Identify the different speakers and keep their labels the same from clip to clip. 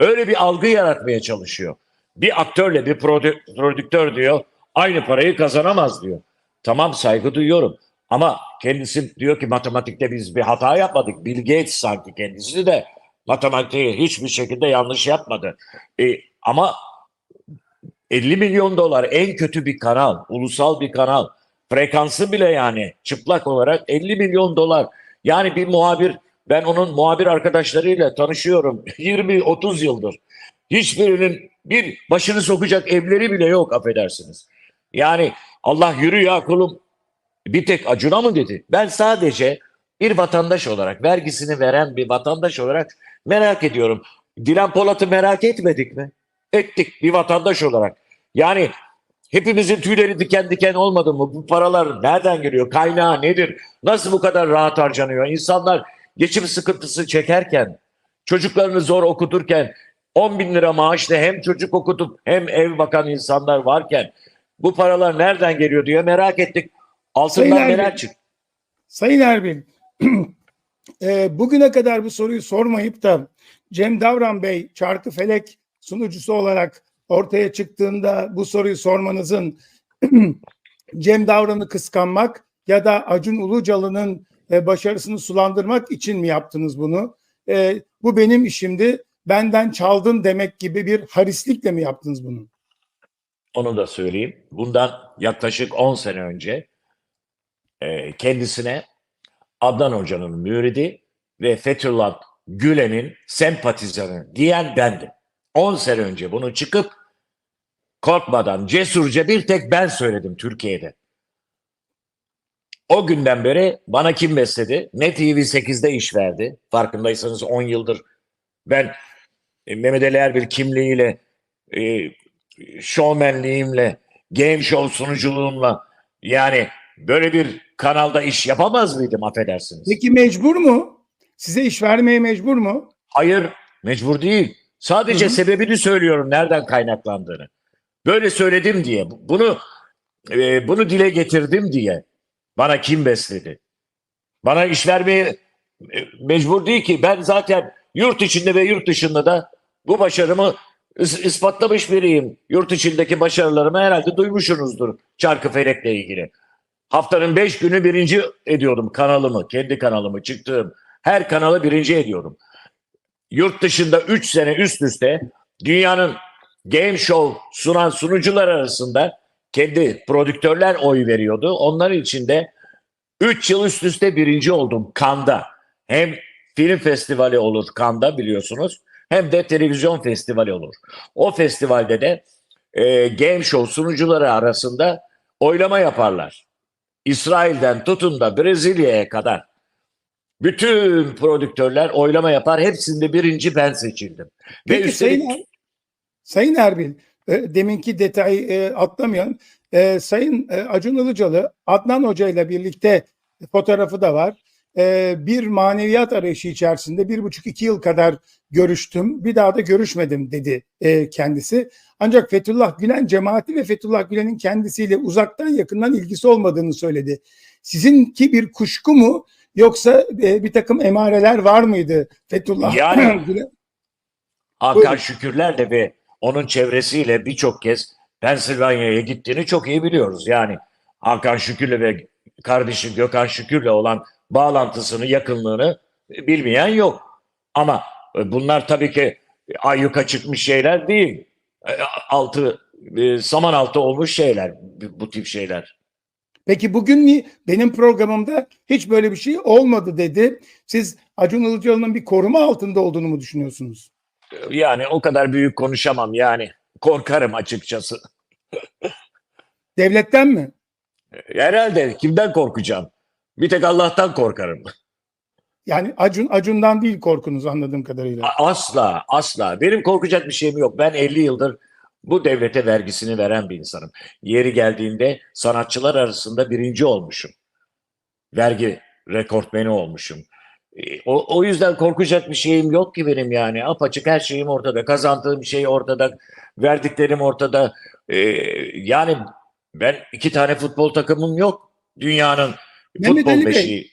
Speaker 1: Öyle bir algı yaratmaya çalışıyor. Bir aktörle bir prodü- prodüktör diyor aynı parayı kazanamaz diyor. Tamam saygı duyuyorum. Ama kendisi diyor ki matematikte biz bir hata yapmadık. Bill Gates sanki kendisi de matematiği hiçbir şekilde yanlış yapmadı. E, ama 50 milyon dolar en kötü bir kanal, ulusal bir kanal. Frekansı bile yani çıplak olarak 50 milyon dolar. Yani bir muhabir, ben onun muhabir arkadaşlarıyla tanışıyorum 20-30 yıldır. Hiçbirinin bir başını sokacak evleri bile yok affedersiniz. Yani Allah yürü ya kulum bir tek Acun'a mı dedi? Ben sadece bir vatandaş olarak, vergisini veren bir vatandaş olarak merak ediyorum. Dilan Polat'ı merak etmedik mi? Ettik bir vatandaş olarak. Yani hepimizin tüyleri diken diken olmadı mı? Bu paralar nereden geliyor? Kaynağı nedir? Nasıl bu kadar rahat harcanıyor? İnsanlar geçim sıkıntısı çekerken, çocuklarını zor okuturken, 10 bin lira maaşla hem çocuk okutup hem ev bakan insanlar varken bu paralar nereden geliyor diye merak ettik. Altından neler çıktı?
Speaker 2: Sayın Erbil, e, bugüne kadar bu soruyu sormayıp da Cem Davran Bey çarkı felek sunucusu olarak ortaya çıktığında bu soruyu sormanızın Cem Davran'ı kıskanmak ya da Acun Ilıcalı'nın e, başarısını sulandırmak için mi yaptınız bunu? E, bu benim işimdi, benden çaldın demek gibi bir harislikle mi yaptınız bunu?
Speaker 1: Onu da söyleyeyim. Bundan yaklaşık 10 sene önce e, kendisine Adnan Hoca'nın müridi ve Fethullah Gülen'in sempatizanı diyen bendim. 10 sene önce bunu çıkıp korkmadan cesurca bir tek ben söyledim Türkiye'de. O günden beri bana kim besledi? Ne TV8'de iş verdi. Farkındaysanız 10 yıldır ben e, Mehmet Ali Erbil kimliğiyle e, şovmenliğimle, game show sunuculuğumla yani böyle bir kanalda iş yapamaz mıydım affedersiniz?
Speaker 2: Peki mecbur mu? Size iş vermeye mecbur mu?
Speaker 1: Hayır, mecbur değil. Sadece
Speaker 2: Hı hı.
Speaker 1: sebebini söylüyorum nereden kaynaklandığını. Böyle söyledim diye, bunu e, bunu dile getirdim diye bana kim besledi? Bana iş vermeye e, mecbur değil ki. Ben zaten yurt içinde ve yurt dışında da bu başarımı is- ispatlamış biriyim. Yurt içindeki başarılarımı herhalde duymuşsunuzdur Çarkıfelek'le ilgili. Haftanın beş günü birinci ediyordum kanalımı, kendi kanalımı çıktığım. Her kanalı birinci ediyordum. Yurt dışında 3 sene üst üste dünyanın game show sunan sunucular arasında kendi prodüktörler oy veriyordu. Onların içinde 3 yıl üst üste birinci oldum Kanda. Hem film festivali olur Kanda biliyorsunuz hem de televizyon festivali olur. O festivalde de e, game show sunucuları arasında oylama yaparlar. İsrail'den tutun da Brezilya'ya kadar bütün prodüktörler oylama yapar. Hepsinde birinci ben seçildim. Ve
Speaker 2: Peki
Speaker 1: üstelik
Speaker 2: Sayın, Er- Sayın Erbil, e, deminki detayı e, atlamayalım. E, Sayın e, Acun Ilıcalı, Adnan Hoca ile birlikte fotoğrafı da var. E, bir maneviyat arayışı içerisinde bir buçuk iki yıl kadar görüştüm. Bir daha da görüşmedim dedi e, kendisi. Ancak Fethullah Gülen cemaati ve Fethullah Gülen'in kendisiyle uzaktan yakından ilgisi olmadığını söyledi. Sizinki bir kuşku mu yoksa e, bir takım emareler var mıydı Fethullah
Speaker 1: Yani-
Speaker 2: Gülen?
Speaker 1: Hakan
Speaker 2: Buyurun.
Speaker 1: Şükürlerle ve onun çevresiyle birçok kez Pensilvanya'ya gittiğini çok iyi biliyoruz. Yani Hakan Şükür'le ve kardeşi Gökhan Şükür'le olan bağlantısını, yakınlığını bilmeyen yok. Ama e, bunlar tabii ki ayyuka çıkmış şeyler değil. E, Altı, e, saman altı olmuş şeyler bu tip şeyler.
Speaker 2: Peki bugün ni- benim programımda hiç böyle bir şey olmadı dedi. Siz Acun Ilıcalı'nın bir koruma altında olduğunu mu düşünüyorsunuz?
Speaker 1: Yani o kadar büyük konuşamam yani. Korkarım açıkçası.
Speaker 2: Devletten mi?
Speaker 1: Herhalde kimden korkacağım? Bir tek Allah'tan korkarım.
Speaker 2: Yani Acun Acun'dan değil korkunuz anladığım kadarıyla.
Speaker 1: Asla, asla. Benim korkacak bir şeyim yok. Ben 50 yıldır bu devlete vergisini veren bir insanım. Yeri geldiğinde sanatçılar arasında birinci olmuşum. Vergi rekortmeni olmuşum. O, o yüzden korkacak bir şeyim yok ki benim yani. Apaçık her şeyim ortada. Kazandığım şey ortada. Verdiklerim ortada. E, yani ben iki tane futbol takımım yok. Dünyanın
Speaker 2: Mehmet
Speaker 1: futbol
Speaker 2: Ali Bey.
Speaker 1: beşiği.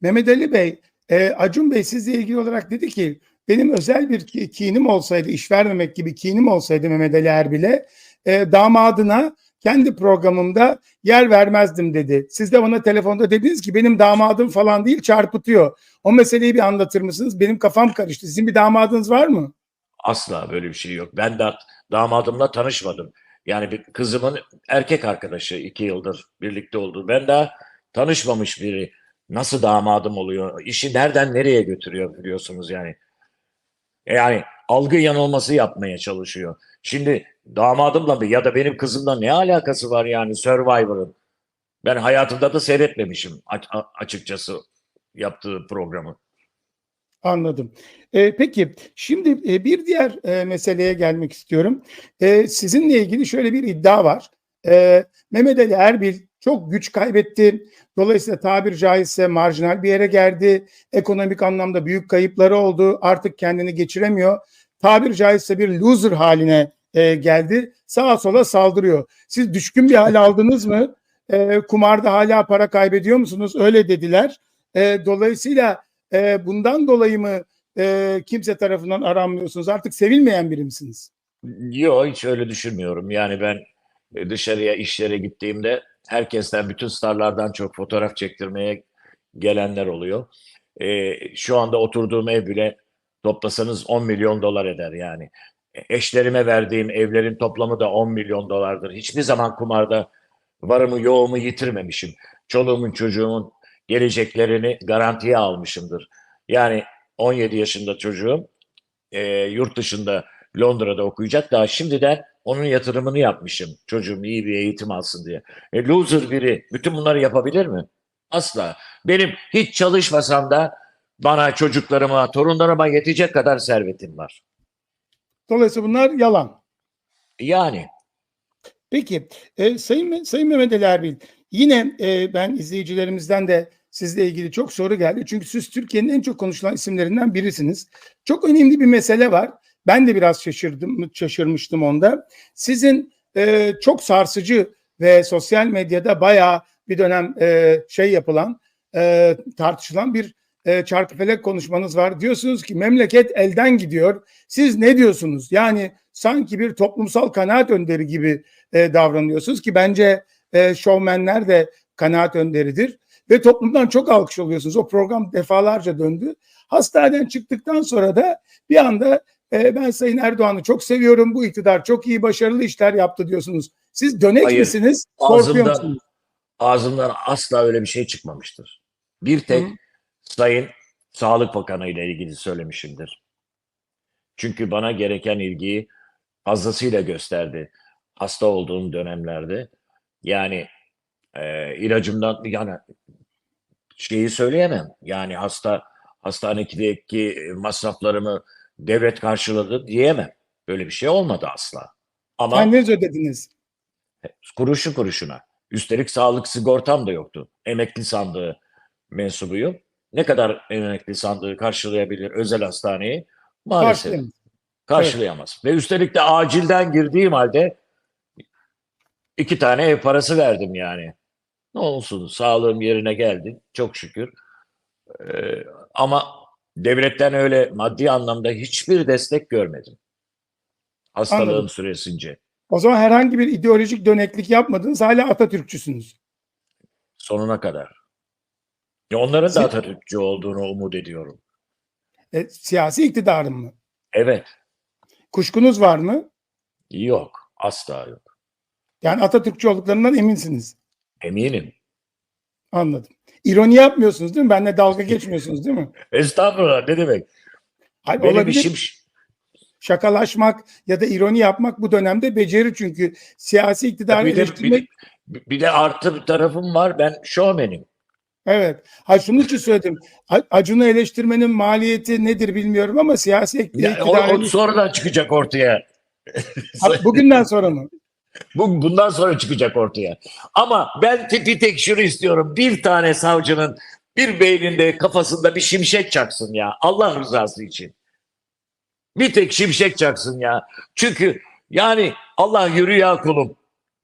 Speaker 2: Mehmet Ali Bey, e, Acun Bey sizle ilgili olarak dedi ki benim özel bir ki- kinim olsaydı, iş vermemek gibi kinim olsaydı Mehmet Ali Erbil'e e, damadına kendi programımda yer vermezdim dedi. Siz de bana telefonda dediniz ki benim damadım falan değil çarpıtıyor. O meseleyi bir anlatır mısınız? Benim kafam karıştı. Sizin bir damadınız var mı?
Speaker 1: Asla böyle bir şey yok. Ben de damadımla tanışmadım. Yani bir kızımın erkek arkadaşı iki yıldır birlikte oldu. Ben daha tanışmamış biri. Nasıl damadım oluyor? İşi nereden nereye götürüyor biliyorsunuz yani. Yani algı yanılması yapmaya çalışıyor. Şimdi damadımla ya da benim kızımla ne alakası var yani Survivor'ın? Ben hayatımda da seyretmemişim açıkçası yaptığı programı.
Speaker 2: Anladım. E, peki şimdi e, bir diğer e, meseleye gelmek istiyorum. E, sizinle ilgili şöyle bir iddia var. E, Mehmet Ali Erbil çok güç kaybetti. Dolayısıyla tabir caizse marjinal bir yere geldi. Ekonomik anlamda büyük kayıpları oldu. Artık kendini geçiremiyor. Tabir caizse bir loser haline e, geldi. Sağa sola saldırıyor. Siz düşkün bir hal aldınız mı? E, kumarda hala para kaybediyor musunuz? Öyle dediler. E, dolayısıyla e, bundan dolayı mı e, kimse tarafından aranmıyorsunuz? Artık sevilmeyen biri misiniz?
Speaker 1: Yok hiç öyle düşünmüyorum. Yani ben e, dışarıya işlere gittiğimde herkesten bütün starlardan çok fotoğraf çektirmeye gelenler oluyor. E, şu anda oturduğum ev bile toplasanız 10 milyon dolar eder yani. E, Eşlerime verdiğim evlerin toplamı da 10 milyon dolardır. Hiçbir zaman kumarda varımı yoğumu yitirmemişim. Çoluğumun çocuğumun geleceklerini garantiye almışımdır. Yani 17 yaşında çocuğum e, yurt dışında Londra'da okuyacak. Daha şimdiden onun yatırımını yapmışım. Çocuğum iyi bir eğitim alsın diye. E, loser biri bütün bunları yapabilir mi? Asla. Benim hiç çalışmasam da bana, çocuklarıma, torunlarıma yetecek kadar servetim var.
Speaker 2: Dolayısıyla bunlar yalan.
Speaker 1: Yani
Speaker 2: Peki e, Sayın, Sayın Mehmet Ali Erbil yine e, ben izleyicilerimizden de sizle ilgili çok soru geldi. Çünkü siz Türkiye'nin en çok konuşulan isimlerinden birisiniz. Çok önemli bir mesele var. Ben de biraz şaşırdım, şaşırmıştım onda. Sizin e, çok sarsıcı ve sosyal medyada bayağı bir dönem e, şey yapılan, e, tartışılan bir e, çarkıfelek konuşmanız var. Diyorsunuz ki memleket elden gidiyor. Siz ne diyorsunuz? Yani sanki bir toplumsal kanaat önderi gibi e, davranıyorsunuz ki bence e, şovmenler de kanaat önderidir ve toplumdan çok alkış alıyorsunuz. O program defalarca döndü. Hastaneden çıktıktan sonra da bir anda e, ben Sayın Erdoğan'ı çok seviyorum. Bu iktidar çok iyi başarılı işler yaptı diyorsunuz. Siz dönek
Speaker 1: Hayır.
Speaker 2: misiniz? Korkuyor musunuz?
Speaker 1: ağzımdan asla öyle bir şey çıkmamıştır. Bir tek
Speaker 2: Hı.
Speaker 1: Sayın Sağlık Bakanı ile ilgili söylemişimdir. Çünkü bana gereken ilgiyi fazlasıyla gösterdi hasta olduğum dönemlerde. Yani e, ilacımdan yani şeyi söyleyemem. Yani hasta hastanedeki masraflarımı devlet karşıladı diyemem. Böyle bir şey olmadı asla. Ama
Speaker 2: Kendiniz ödediniz.
Speaker 1: kuruşu kuruşuna. Üstelik sağlık sigortam da yoktu. Emekli sandığı mensubuyum. Ne kadar emekli sandığı karşılayabilir özel hastaneyi? Maalesef
Speaker 2: Karşılayın.
Speaker 1: karşılayamaz. Ve üstelik de acilden girdiğim halde iki tane ev parası verdim yani. Ne olsun sağlığım yerine geldi çok şükür. Ee, ama devletten öyle maddi anlamda hiçbir destek görmedim. Hastalığım
Speaker 2: Anladım.
Speaker 1: süresince.
Speaker 2: O zaman herhangi bir ideolojik döneklik yapmadınız. Hala Atatürkçüsünüz.
Speaker 1: sonuna kadar. Ya onların da Atatürkçü olduğunu umut ediyorum.
Speaker 2: E, siyasi iktidarın mı?
Speaker 1: Evet,
Speaker 2: Kuşkunuz var mı?
Speaker 1: yok, asla yok.
Speaker 2: Yani Atatürkçü olduklarından eminsiniz.
Speaker 1: Eminim.
Speaker 2: Anladım. İroni yapmıyorsunuz değil mi? Benle dalga geçmiyorsunuz değil mi?
Speaker 1: Estağfurullah ne demek?
Speaker 2: Hayır,
Speaker 1: Benim
Speaker 2: olabilir.
Speaker 1: işim
Speaker 2: Şakalaşmak ya da ironi yapmak bu dönemde beceri çünkü siyasi iktidarı
Speaker 1: bir de,
Speaker 2: eleştirmek.
Speaker 1: bir, bir de artı bir tarafım var. Ben şovmenim.
Speaker 2: Evet. Ha şunun için söyledim. Acun'u eleştirmenin maliyeti nedir bilmiyorum ama siyasi
Speaker 1: Ya, o,
Speaker 2: iktidarı
Speaker 1: o sonradan çıkacak ortaya.
Speaker 2: Ha, bugünden sonra mı?
Speaker 1: Bu, bundan sonra çıkacak ortaya. Ama ben bir tek şunu istiyorum. Bir tane savcının bir beyninde kafasında bir şimşek çaksın ya. Allah rızası için. Bir tek şimşek çaksın ya. Çünkü yani Allah yürü ya kulum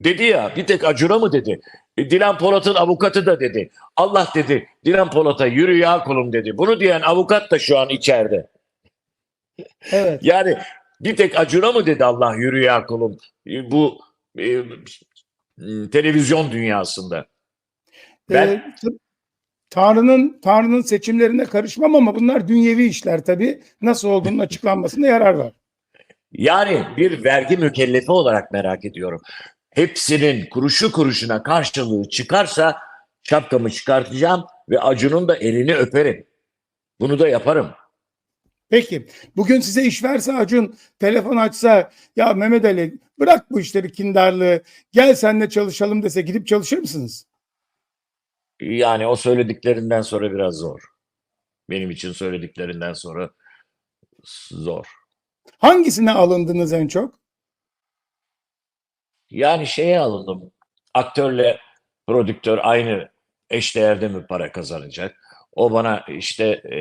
Speaker 1: dedi ya. Bir tek Acun'a mı dedi? E, Dilan Polat'ın avukatı da dedi. Allah dedi Dilan Polat'a yürü ya kulum dedi. Bunu diyen avukat da şu an içeride.
Speaker 2: Evet.
Speaker 1: Yani bir tek Acun'a mı dedi Allah yürü ya kulum e, bu e, e, televizyon dünyasında. Ben-
Speaker 2: Ee, t- Tanrı'nın Tanrı'nın seçimlerine karışmam ama bunlar dünyevi işler tabii. Nasıl olduğunun açıklanmasında yarar var.
Speaker 1: Yani bir vergi mükellefi olarak merak ediyorum. Hepsinin kuruşu kuruşuna karşılığı çıkarsa şapkamı çıkartacağım ve Acun'un da elini öperim. Bunu da yaparım.
Speaker 2: Peki bugün size iş verse Acun telefon açsa ya Mehmet Ali bırak bu işleri kindarlığı gel seninle çalışalım dese gidip çalışır mısınız?
Speaker 1: Yani o söylediklerinden sonra biraz zor. Benim için söylediklerinden sonra zor.
Speaker 2: Hangisine alındınız en çok?
Speaker 1: Yani şeye alındım. Aktörle prodüktör aynı eşdeğerde mi para kazanacak? O bana işte e,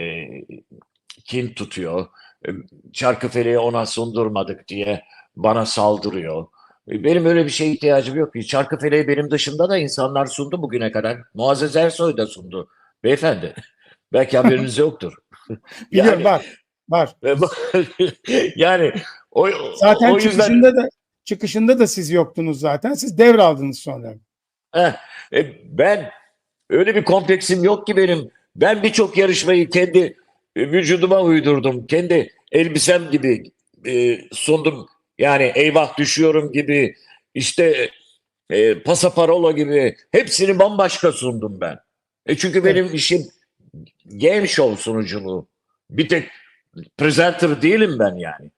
Speaker 1: kin tutuyor. E, Çarkıfele'yi ona sundurmadık diye bana saldırıyor. E, Benim öyle bir şeye ihtiyacım yok. ki. Çarkıfele'yi benim dışında da insanlar sundu bugüne kadar. Muazzez Ersoy da sundu. Beyefendi. Belki haberiniz yoktur.
Speaker 2: Biliyorum
Speaker 1: Yani-
Speaker 2: var. Var.
Speaker 1: yani o,
Speaker 2: Zaten
Speaker 1: o yüzden
Speaker 2: çıkışında da çıkışında da siz yoktunuz zaten. Siz devraldınız sonra.
Speaker 1: Heh, e, ben öyle bir kompleksim yok ki benim. Ben birçok yarışmayı kendi vücuduma uydurdum. Kendi elbisem gibi e, sundum. Yani eyvah düşüyorum gibi işte e, pasaparola gibi hepsini bambaşka sundum ben. E çünkü benim işim game show sunuculuğu. Bir tek presenter değilim ben yani.